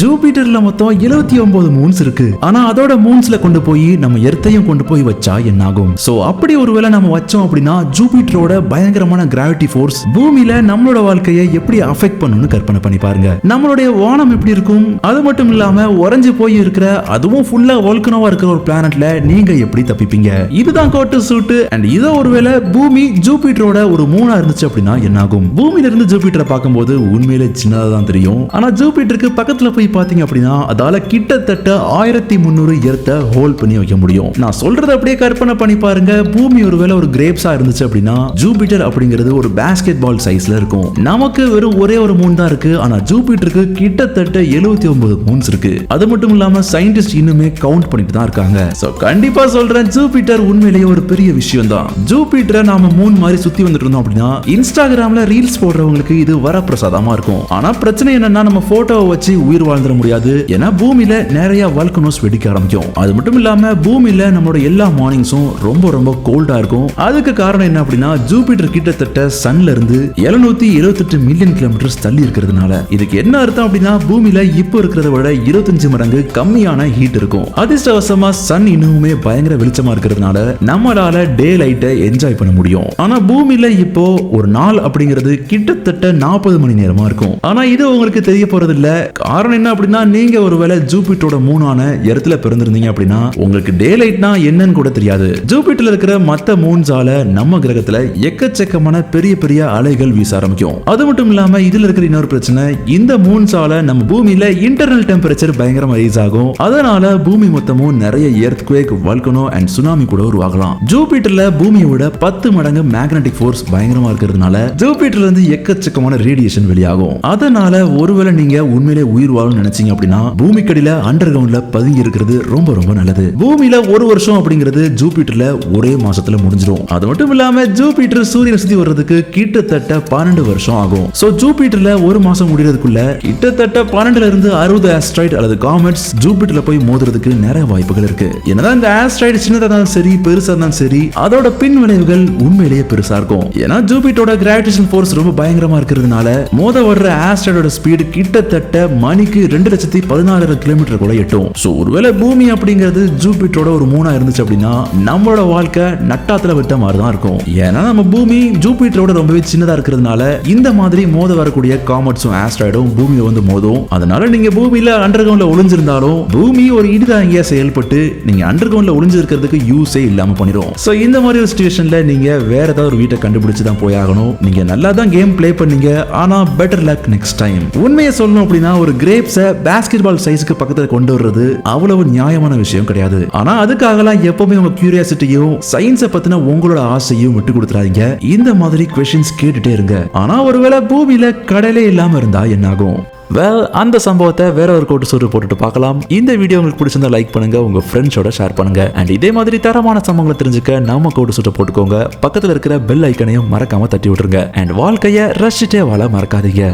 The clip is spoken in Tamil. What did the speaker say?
ஜூபிட்டர்ல மொத்தம் எழுபத்தி ஒன்பது மூன்ஸ் இருக்கு. ஆனா அதோட மூன்ஸ்ல கொண்டு போய் நம்ம எர்த்தையும் கொண்டு போய் வச்சா என்ன ஆகும் சோ அப்படி ஒருவேளை நம்ம வச்சோம் அப்படின்னா ஜூபிட்டரோட பயங்கரமான கிராவிட்டி ஃபோர்ஸ் பூமியில நம்மளோட வாழ்க்கையை எப்படி அஃபெக்ட் பண்ணும்னு கற்பனை பண்ணி பாருங்க. நம்மளுடைய வானம் எப்படி இருக்கும்? அது மட்டும் இல்லாம உறைஞ்சு போய் இருக்கிற அதுவும் ஃபுல்லா வல்கனோவா இருக்கிற ஒரு பிளானட்ல நீங்க எப்படி தப்பிப்பீங்க? இதுதான் கோட்டு சூட்டு. அண்ட் இதை ஒருவேளை பூமி ஜூபிட்டரோட ஒரு மூணா இருந்துச்சு அப்படின்னா என்ன ஆகும் பூமியில இருந்து ஜூபிட்டரை பார்க்கும்போது உண்மையிலே சின்னதா தான் தெரியும். ஆனா ஜூபிட்டருக்கு பக்கத்துல போய் பாத்தீங்க அப்படின்னா அதால கிட்டத்தட்ட ஆயிரத்தி முந்நூறு எர்த்த ஹோல் பண்ணி வைக்க முடியும். நான் சொல்றதை அப்படியே கற்பனை பண்ணி பாருங்க. பூமி ஒருவேளை ஒரு கிரேப்ஸா இருந்துச்சு அப்படின்னா ஜூபிட்டர் அப்படிங்கிறது ஒரு பாஸ்கெட் பால் சைஸ்ல இருக்கும். நமக்கு வெறும் ஒரே ஒரு மூன் தான் இருக்கு. ஆனா ஜூபிட்டருக்கு கிட்டத்தட்ட எழுபத்தி ஒன்பது மூன்ஸ் இருக்கு. அது மட்டும் இல்லாம சயின்டிஸ்ட் இன்னுமே கவுண்ட் பண்ணிட்டு தான் இருக்காங்க. சோ கண்டிப்பா சொல்றேன் ஜூபிட்டர் உண்மையிலேயே ஒரு பெரிய விஷயம் தான் ஜூபிட்டரை நாம மூன் மாதிரி சுத்தி வந்துட்டு இருந்தோம் அப்படின்னா இன்ஸ்டாகிராம்ல ரீல்ஸ் போடுறவங்களுக்கு இது வரப்பிரசாதமா இருக்கும். ஆனா பிரச்சனை என்னன்னா நம்ம போட்டோவை வச்சு உயிர் வாழ்ந்துட முடியாது. ஏன்னா பூமியில நிறைய வல்கனோஸ் வெடிக்க ஆரம்பிக்கும். அது மட்டும் இல்லாம பூமியில நம்மளோட எல்லா மார்னிங்ஸும் ரொம்ப ரொம்ப கோல்டா இருக்கும். அதுக்கு காரணம் என்ன அப்படின்னா ஜூபிட்டர் கிட்டத்தட்ட சன்ல இருந்து எழுநூத்தி எழுபத்தெட்டு மில்லியன் கிலோமீட்டர்ஸ் தள்ளி இருக்கிறதுனால இதுக்கு என்ன அர்த்தம் அப்படின்னா பூமியில இப்போ இருக்கிறத விட இருபத்தஞ்சு மடங்கு கம்மியான ஹீட் இருக்கும். அதிர்ஷ்டவசமா சன் இன்னுமே பயங்கர வெளிச்சமா இருக்கிறதுனால நம்மளால டே லைட்டை என்ஜாய் பண்ண முடியும். ஆனா பூமியில இப்போ ஒரு நாள் அப்படிங்கிறது கிட்டத்தட்ட நாற்பது மணி நேரமா இருக்கும். ஆனா இது உங்களுக்கு தெரிய போறது இல்ல காரணம் என்ன அப்படின்னா நீங்க ஒருவேளை ஜூபிட்டரோட மூணான இடத்துல பிறந்திருந்தீங்க அப்படின்னா உங்களுக்கு டே லைட்னா என்னன்னு கூட தெரியாது. ஜூபிட்டர்ல இருக்கிற மத்த மூன்ஸால நம்ம கிரகத்துல எக்கச்சக்கமான பெரிய பெரிய அலைகள் வீச ஆரம்பிக்கும். அது மட்டும் இல்லாம இதுல இருக்கிற இன்னொரு பிரச்சனை இந்த மூன்ஸால நம்ம பூமியில இன்டர்னல் டெம்பரேச்சர் பயங்கரமா ரைஸ் ஆகும். அதனால பூமி மொத்தமும் நிறைய earthquake volcano and tsunami கூட உருவாகலாம். ஜூபிட்டர்ல பூமியோட பத்து மடங்கு மேக்னெட்டிக் ஃபோர்ஸ் பயங்கரமா இருக்கிறதுனால ஜூபிட்டர்ல இருந்து எக்கச்சக்கமான ரேடியேஷன் வெளியாகும். அதனால ஒருவேளை நீங்க உண்மையிலே உயிர் வாழும் நினைச்சீங்க அப்படின்னா பூமிக்கடியில அண்டர் கிரவுண்ட்ல பதுங்கி இருக்கிறது ரொம்ப ரொம்ப நல்லது. பூமியில ஒரு வருஷம் அப்படிங்கிறது ஜூபிட்டர்ல ஒரே மாசத்துல முடிஞ்சிடும். அது மட்டும் இல்லாம ஜூபிட்டர் சூரியனை சுத்தி வர்றதுக்கு கிட்டத்தட்ட பன்னெண்டு வருஷம் ஆகும். சோ ஜூபிட்டர்ல ஒரு மாசம் முடியறதுக்குள்ள கிட்டத்தட்ட பன்னெண்டுல இருந்து அறுபது ஆஸ்ட்ராய்டு அல்லது காமெட்ஸ் ஜூபிட்டர்ல போய் மோதுறதுக்கு நிறைய வாய்ப்புகள் இருக்கு. என்னதான் இந்த ஆஸ்ட்ராய்டு சின்னதா இருந்தாலும் சரி பெருசா இருந்தாலும் சரி அதோட பின் விளைவுகள் உண்மையிலேயே பெருசா இருக்கும். ஏன்னா ஜூபிட்டரோட கிராவிடேஷன் ஃபோர்ஸ் ரொம்ப பயங்கரமா இருக்கிறதுனால மோத வர்ற ஆஸ்ட்ராய்டோட ஸ்பீடு கிட்டத்தட்ட மணிக்கு ரெண்டு லட்சத்தி பதினாலாயிரம் கிலோமீட்டர் கூட எட்டும். ஸோ ஒருவேளை பூமி அப்படிங்கிறது ஜூபிட்டரோட ஒரு மூணா இருந்துச்சு அப்படின்னா நம்மளோட வாழ்க்கை நட்டாத்துல விட்ட மாதிரி தான் இருக்கும். ஏன்னா நம்ம பூமி ஜூபிட்டரோட ரொம்பவே சின்னதா இருக்கிறதுனால இந்த மாதிரி மோத வரக்கூடிய காமெட்ஸும் ஆஸ்ட்ராய்டும் பூமியை வந்து மோதும். அதனால நீங்க பூமியில அண்டர் கிரவுண்ட்ல ஒளிஞ்சிருந்தாலும் பூமி ஒரு இடிதாங்கியா செயல்பட்டு நீங்க அண்டர் கிரவுண்ட்ல ஒளிஞ்சிருக்கிறதுக்கு யூஸே இல்லாம பண்ணிடும் ஸோ இந்த மாதிரி ஒரு சுச்சுவேஷன்ல நீங்க வேற ஏதாவது ஒரு வீட்டை கண்டுபிடிச்சு தான் போய் ஆகணும். நீங்க நல்லா தான் கேம் ப்ளே பண்ணீங்க ஆனா பெட்டர் லக் நெக்ஸ்ட் டைம் உண்மையை சொல்லணும் அப்படின்னா ஒரு கிரேப் ஷேப்ஸை பாஸ்கெட்பால் சைஸ்க்கு பக்கத்தில் கொண்டு வர்றது அவ்வளவு நியாயமான விஷயம் கிடையாது. ஆனா அதுக்காகலாம் எப்பவுமே உங்க கியூரியாசிட்டியும் சயின்ஸை பத்தின உங்களோட ஆசையும் விட்டு கொடுத்துறாதீங்க. இந்த மாதிரி கொஸ்டின்ஸ் கேட்டுட்டே இருங்க. ஆனா ஒருவேளை பூமியில கடலே இல்லாம இருந்தா என்ன ஆகும் வெல் அந்த சம்பவத்தை வேற ஒரு கோட்டு சோறு போட்டுட்டு பார்க்கலாம். இந்த வீடியோ உங்களுக்கு பிடிச்சிருந்தா லைக் பண்ணுங்க உங்க ஃப்ரெண்ட்ஸோட ஷேர் பண்ணுங்க. அண்ட் இதே மாதிரி தரமான சம்பவங்களை தெரிஞ்சுக்க நம்ம கோட்டு சூட்டை போட்டுக்கோங்க. பக்கத்தில் இருக்கிற பெல் ஐக்கனையும் மறக்காம தட்டி விட்டுருங்க. அண்ட் வாழ்க்கையை ரசிச்சிட்டே வாழ மறக்காதீங்க.